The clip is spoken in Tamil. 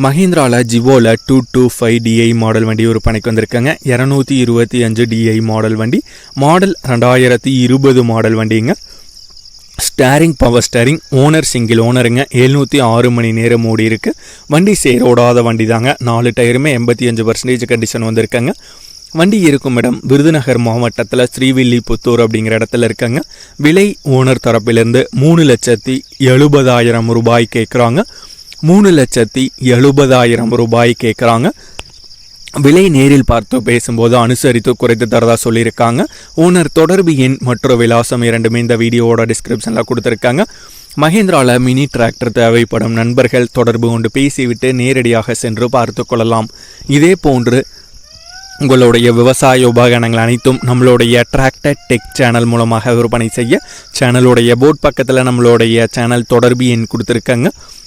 மஹிந்திராவில் ஜிவோவில் two two five DI model வண்டி விற்பனைக்கு வந்திருக்காங்க. இரநூத்தி இருபத்தி அஞ்சு டிஐ மாடல் வண்டி. மாடல் ரெண்டாயிரத்தி இருபது மாடல் வண்டிங்க. Steering power steering owner single ஓனருங்க எழுநூற்றி ஆறு மணி நேரம் ஓடி இருக்குது வண்டி சேரோடாத வண்டி தாங்க நாலு டயருமே எண்பத்தி அஞ்சு பர்சன்டேஜ் கண்டிஷன் வந்திருக்காங்க. வண்டி இருக்கும் இடம் விருதுநகர் மாவட்டத்தில் ஸ்ரீவில்லிபுத்தூர் அப்படிங்கிற இடத்துல இருக்காங்க. விலை ஓனர் தரப்பிலிருந்து மூணு லட்சத்தி எழுபதாயிரம் ரூபாய் கேட்குறாங்க மூணு லட்சத்தி எழுபதாயிரம் ரூபாய் கேட்குறாங்க விலை நேரில் பார்த்து பேசும்போது அனுசரித்து குறைத்து தரதா சொல்லியிருக்காங்க. ஓனர் தொடர்பு எண் மற்றும் விலாசம் இரண்டுமே இந்த வீடியோவோட டிஸ்கிரிப்ஷனில் கொடுத்துருக்காங்க. மஹேந்திராவில் மினி டிராக்டர் தேவைப்படும் நண்பர்கள் தொடர்பு கொண்டு பேசிவிட்டு நேரடியாக சென்று பார்த்து கொள்ளலாம். இதே போன்று உங்களுடைய விவசாய உபகரணங்கள் அனைத்தும் நம்மளுடைய டிராக்டர் டெக் சேனல் மூலமாக விற்பனை செய்ய சேனலுடைய போர்ட் பக்கத்தில் நம்மளுடைய சேனல் தொடர்பு எண் கொடுத்துருக்காங்க.